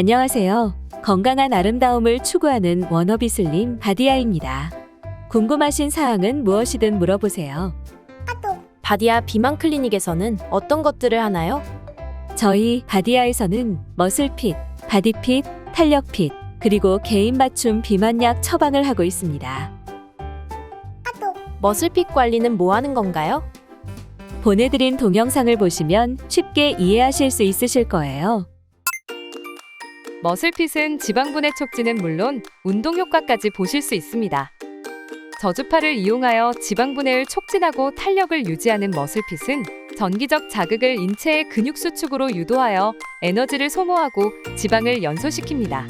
안녕하세요. 건강한 아름다움을 추구하는 워너비 슬림 바디아입니다. 궁금하신 사항은 무엇이든 물어보세요. 바디아 비만 클리닉에서는 어떤 것들을 하나요? 저희 바디아에서는 머슬핏, 바디핏, 탄력핏, 그리고 개인 맞춤 비만약 처방을 하고 있습니다. 머슬핏 관리는 뭐 하는 건가요? 보내드린 동영상을 보시면 쉽게 이해하실 수 있으실 거예요. 머슬핏은 지방분해 촉진은 물론 운동 효과까지 보실 수 있습니다. 저주파를 이용하여 지방분해를 촉진하고 탄력을 유지하는 머슬핏은 전기적 자극을 인체의 근육 수축으로 유도하여 에너지를 소모하고 지방을 연소시킵니다.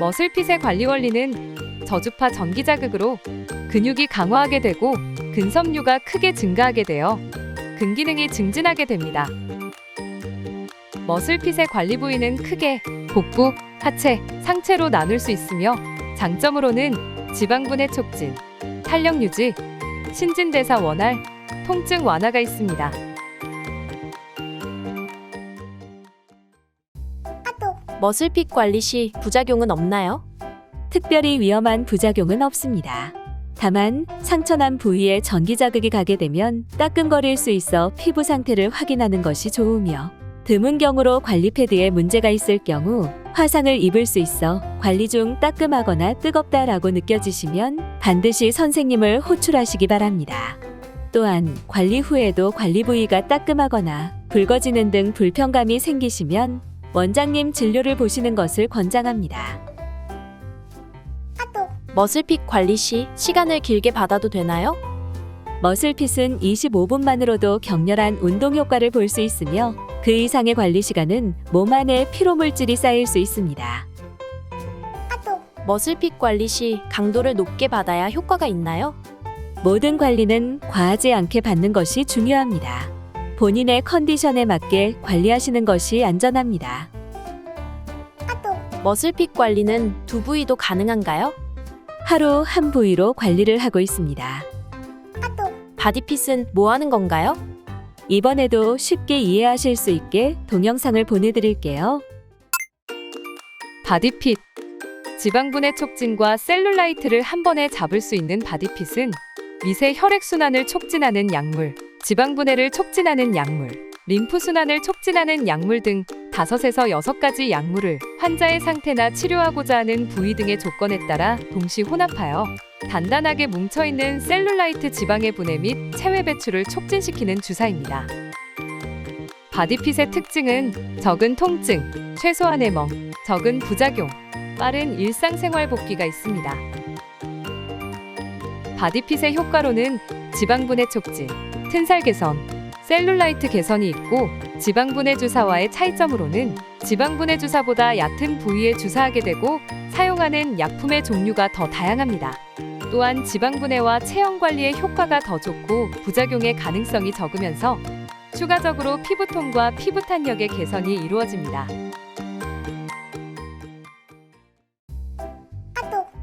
머슬핏의 관리 원리는 저주파 전기 자극으로 근육이 강화하게 되고 근섬유가 크게 증가하게 되어 근기능이 증진하게 됩니다. 머슬핏의 관리 부위는 크게 복부, 하체, 상체로 나눌 수 있으며 장점으로는 지방분해 촉진, 탄력 유지, 신진대사 원활, 통증 완화가 있습니다. 머슬핏 관리 시 부작용은 없나요? 특별히 위험한 부작용은 없습니다. 다만 상처난 부위에 전기 자극이 가게 되면 따끔거릴 수 있어 피부 상태를 확인하는 것이 좋으며 드문 경우로 관리 패드에 문제가 있을 경우 화상을 입을 수 있어 관리 중 따끔하거나 뜨겁다라고 느껴지시면 반드시 선생님을 호출하시기 바랍니다. 또한 관리 후에도 관리 부위가 따끔하거나 붉어지는 등 불편감이 생기시면 원장님 진료를 보시는 것을 권장합니다. 머슬핏 관리 시 시간을 길게 받아도 되나요? 머슬핏은 25분만으로도 격렬한 운동 효과를 볼 수 있으며 그 이상의 관리 시간은 몸 안에 피로 물질이 쌓일 수 있습니다. 머슬핏 관리 시 강도를 높게 받아야 효과가 있나요? 모든 관리는 과하지 않게 받는 것이 중요합니다. 본인의 컨디션에 맞게 관리하시는 것이 안전합니다. 머슬핏 관리는 두 부위도 가능한가요? 하루 한 부위로 관리를 하고 있습니다. 바디핏은 뭐 하는 건가요? 이번에도 쉽게 이해하실 수 있게 동영상을 보내드릴게요. 바디핏 지방분해 촉진과 셀룰라이트를 한 번에 잡을 수 있는 바디핏은 미세 혈액 순환을 촉진하는 약물, 지방분해를 촉진하는 약물, 림프 순환을 촉진하는 약물 등 다섯에서 여섯 가지 약물을 환자의 상태나 치료하고자 하는 부위 등의 조건에 따라 동시 혼합하여 단단하게 뭉쳐있는 셀룰라이트 지방의 분해 및 체외 배출을 촉진시키는 주사입니다. 바디핏의 특징은 적은 통증, 최소한의 멍, 적은 부작용, 빠른 일상생활 복귀가 있습니다. 바디핏의 효과로는 지방분해 촉진, 튼살 개선, 셀룰라이트 개선이 있고 지방분해 주사와의 차이점으로는 지방분해 주사보다 얕은 부위에 주사하게 되고 사용하는 약품의 종류가 더 다양합니다. 또한 지방분해와 체형 관리에 효과가 더 좋고 부작용의 가능성이 적으면서 추가적으로 피부톤과 피부 탄력의 개선이 이루어집니다.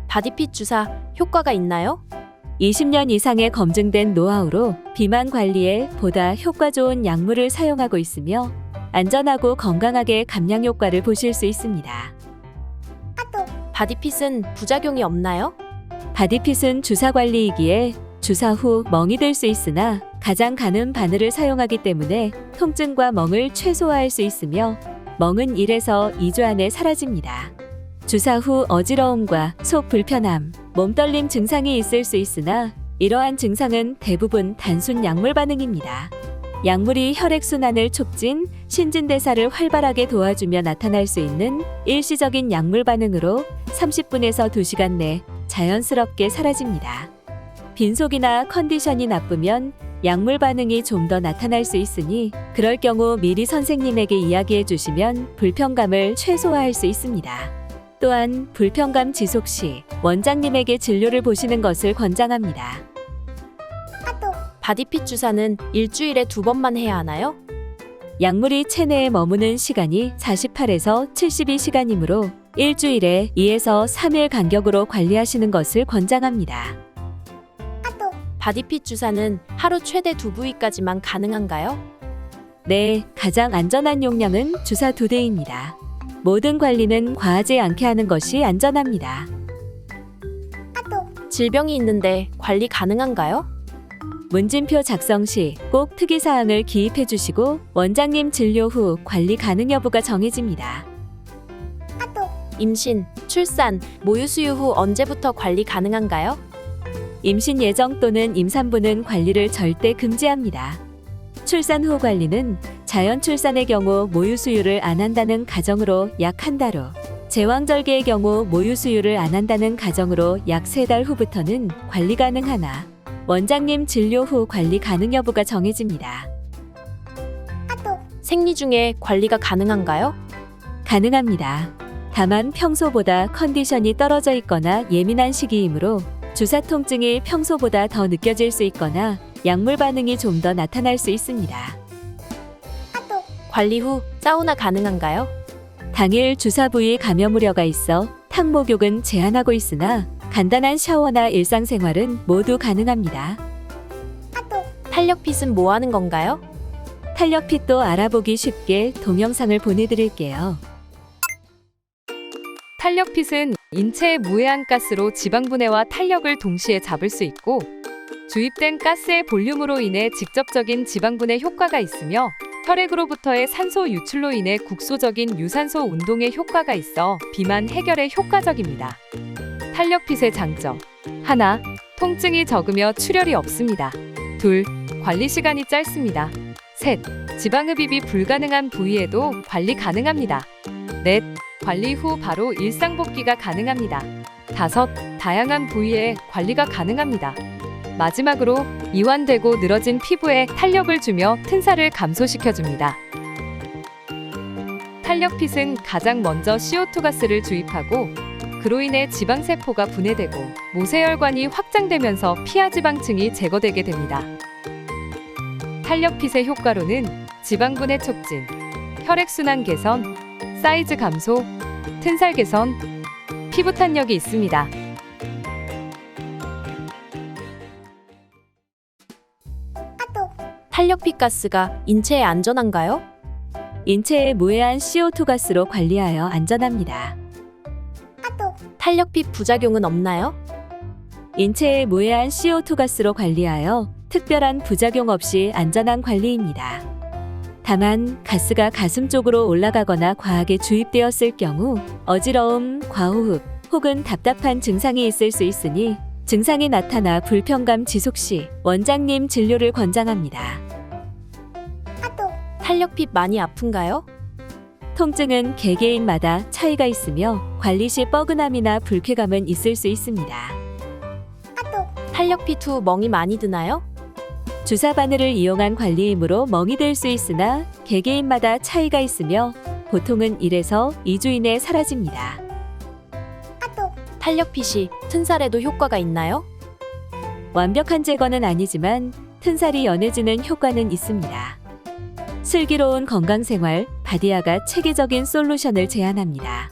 바디핏 주사 효과가 있나요? 20년 이상의 검증된 노하우로 비만 관리에 보다 효과 좋은 약물을 사용하고 있으며 안전하고 건강하게 감량 효과를 보실 수 있습니다. 바디핏은 부작용이 없나요? 바디핏은 주사 관리이기에 주사 후 멍이 들수 있으나 가장 가는 바늘을 사용하기 때문에 통증과 멍을 최소화할 수 있으며 멍은 1에서 2주 안에 사라집니다. 주사 후 어지러움과 속 불편함, 몸떨림 증상이 있을 수 있으나 이러한 증상은 대부분 단순 약물 반응입니다. 약물이 혈액순환을 촉진, 신진대사를 활발하게 도와주며 나타날 수 있는 일시적인 약물 반응으로 30분에서 2시간 내 자연스럽게 사라집니다. 빈속이나 컨디션이 나쁘면 약물 반응이 좀 더 나타날 수 있으니 그럴 경우 미리 선생님에게 이야기해 주시면 불편감을 최소화할 수 있습니다. 또한 불편감 지속 시 원장님에게 진료를 보시는 것을 권장합니다. 바디핏 주사는 일주일에 두 번만 해야 하나요? 약물이 체내에 머무는 시간이 48에서 72시간이므로 일주일에 2에서 3일 간격으로 관리하시는 것을 권장합니다. 바디핏 주사는 하루 최대 두 부위까지만 가능한가요? 네, 가장 안전한 용량은 주사 두 대입니다. 모든 관리는 과하지 않게 하는 것이 안전합니다. 질병이 있는데 관리 가능한가요? 문진표 작성 시 꼭 특이사항을 기입해 주시고 원장님 진료 후 관리 가능 여부가 정해집니다. 임신, 출산, 모유 수유 후 언제부터 관리 가능한가요? 임신 예정 또는 임산부는 관리를 절대 금지합니다. 출산 후 관리는 자연 출산의 경우 모유 수유를 안 한다는 가정으로 약 한 달 후, 제왕절개의 경우 모유 수유를 안 한다는 가정으로 약 세 달 후부터는 관리 가능하나 원장님 진료 후 관리 가능 여부가 정해집니다. 생리 중에 관리가 가능한가요? 가능합니다. 다만 평소보다 컨디션이 떨어져 있거나 예민한 시기이므로 주사 통증이 평소보다 더 느껴질 수 있거나 약물 반응이 좀 더 나타날 수 있습니다. 관리 후 사우나 가능한가요? 당일 주사 부위 감염 우려가 있어 탕 목욕은 제한하고 있으나 간단한 샤워나 일상생활은 모두 가능합니다. 탄력핏은 뭐 하는 건가요? 탄력핏도 알아보기 쉽게 동영상을 보내드릴게요. 탄력핏은 인체의 무해한 가스로 지방 분해와 탄력을 동시에 잡을 수 있고 주입된 가스의 볼륨으로 인해 직접적인 지방 분해 효과가 있으며 혈액으로부터의 산소 유출로 인해 국소적인 유산소 운동의 효과가 있어 비만 해결에 효과적입니다. 탄력핏의 장점 하나, 통증이 적으며 출혈이 없습니다. 둘, 관리 시간이 짧습니다. 셋, 지방흡입이 불가능한 부위에도 관리 가능합니다. 넷, 관리 후 바로 일상 복귀가 가능합니다. 다섯, 다양한 부위에 관리가 가능합니다. 마지막으로 이완되고 늘어진 피부에 탄력을 주며 튼살을 감소시켜줍니다. 탄력핏은 가장 먼저 CO2 가스를 주입하고 그로 인해 지방세포가 분해되고 모세혈관이 확장되면서 피하지방층이 제거되게 됩니다. 탄력핏의 효과로는 지방분해 촉진, 혈액순환 개선, 사이즈 감소, 튼살 개선, 피부 탄력이 있습니다. 탄력핏 가스가 인체에 안전한가요? 인체의 무해한 CO2 가스로 관리하여 안전합니다. 탄력핏 부작용은 없나요? 인체의 무해한 CO2 가스로 관리하여 특별한 부작용 없이 안전한 관리입니다. 다만 가스가 가슴 쪽으로 올라가거나 과하게 주입되었을 경우 어지러움, 과호흡 혹은 답답한 증상이 있을 수 있으니 증상이 나타나 불편감 지속 시 원장님 진료를 권장합니다. 탄력핏 많이 아픈가요? 통증은 개개인마다 차이가 있으며 관리 시 뻐근함이나 불쾌감은 있을 수 있습니다. 탄력핏 후 멍이 많이 드나요? 주사 바늘을 이용한 관리이므로 멍이 들 수 있으나 개개인마다 차이가 있으며 보통은 1에서 2주 이내 사라집니다. 탄력핏이 튼살에도 효과가 있나요? 완벽한 제거는 아니지만 튼살이 연해지는 효과는 있습니다. 슬기로운 건강생활 바디아가 체계적인 솔루션을 제안합니다.